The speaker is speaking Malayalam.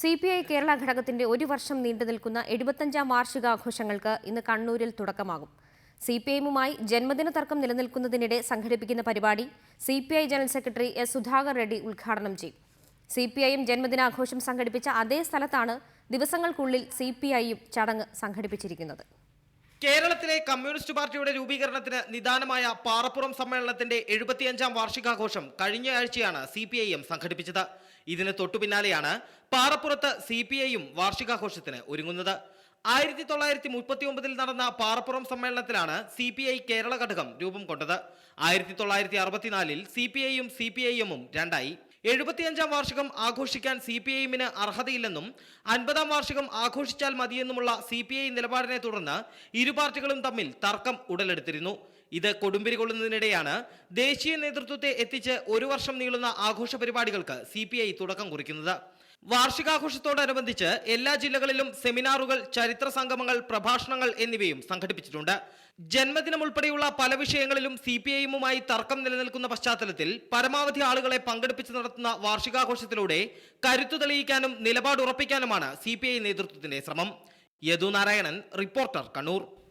സി പി ഐ കേരള ഘടകത്തിന്റെ ഒരു വർഷം നീണ്ടു നിൽക്കുന്ന എഴുപത്തഞ്ചാം വാർഷികാഘോഷങ്ങൾക്ക് ഇന്ന് കണ്ണൂരിൽ തുടക്കമാകും. സി പി ഐമുമായി ജന്മദിന തർക്കം നിലനിൽക്കുന്നതിനിടെ സംഘടിപ്പിക്കുന്ന പരിപാടി C P I general secretary S Sudhakar Reddy ഉദ്ഘാടനം ചെയ്യും. സി പി ഐയും ജന്മദിനാഘോഷം സംഘടിപ്പിച്ച അതേ സ്ഥലത്താണ് ദിവസങ്ങൾക്കുള്ളിൽ സി പി ഐയും ചടങ്ങ് സംഘടിപ്പിച്ചിരിക്കുന്നത്. കേരളത്തിലെ കമ്മ്യൂണിസ്റ്റ് പാർട്ടിയുടെ രൂപീകരണത്തിന് നിദാനമായ പാറപ്പുറം സമ്മേളനത്തിന്റെ എഴുപത്തിയഞ്ചാം വാർഷികാഘോഷം കഴിഞ്ഞ ആഴ്ചയാണ് സി പി ഐ എം സംഘടിപ്പിച്ചത്. ഇതിന് തൊട്ടുപിന്നാലെയാണ് പാറപ്പുറത്ത് സി പി ഐയും വാർഷികാഘോഷത്തിന് ഒരുങ്ങുന്നത്. ആയിരത്തി തൊള്ളായിരത്തി മുപ്പത്തി ഒമ്പതിൽ നടന്ന പാറപ്പുറം സമ്മേളനത്തിലാണ് സി പി ഐ കേരള ഘടകം രൂപം കൊണ്ടത്. ആയിരത്തി തൊള്ളായിരത്തി അറുപത്തിനാലിൽ സി പി ഐയും സി പി ഐ എമ്മും രണ്ടായി. എഴുപത്തിയഞ്ചാം വാർഷികം ആഘോഷിക്കാൻ സി പി ഐഎമ്മിന് അർഹതയില്ലെന്നും അൻപതാം വാർഷികം ആഘോഷിച്ചാൽ മതിയെന്നുമുള്ള സി പി ഐ നിലപാടിനെ തുടർന്ന് ഇരു പാർട്ടികളും തമ്മിൽ തർക്കം ഉടലെടുത്തിരുന്നു. ഇത് കൊടുമ്പിരി കൊള്ളുന്നതിനിടെയാണ് ദേശീയ നേതൃത്വത്തെ എത്തിച്ച് ഒരു വർഷം നീളുന്ന ആഘോഷ പരിപാടികൾക്ക് സി തുടക്കം കുറിക്കുന്നത്. വാർഷികാഘോഷത്തോടനുബന്ധിച്ച് എല്ലാ ജില്ലകളിലും സെമിനാറുകൾ ചരിത്ര സംഗമങ്ങൾ പ്രഭാഷണങ്ങൾ എന്നിവയും സംഘടിപ്പിച്ചിട്ടുണ്ട്. ജന്മദിനം ഉൾപ്പെടെയുള്ള പല വിഷയങ്ങളിലും സി പി ഐയുമായി തർക്കം നിലനിൽക്കുന്ന പശ്ചാത്തലത്തിൽ പരമാവധി ആളുകളെ പങ്കെടുപ്പിച്ച് നടത്തുന്ന വാർഷികാഘോഷത്തിലൂടെ കരുത്തു തെളിയിക്കാനും നിലപാട് ഉറപ്പിക്കാനുമാണ് സി പി ഐ നേതൃത്വത്തിന്റെ ശ്രമം. യദുനാരായണൻ റിപ്പോർട്ടർ കണ്ണൂർ.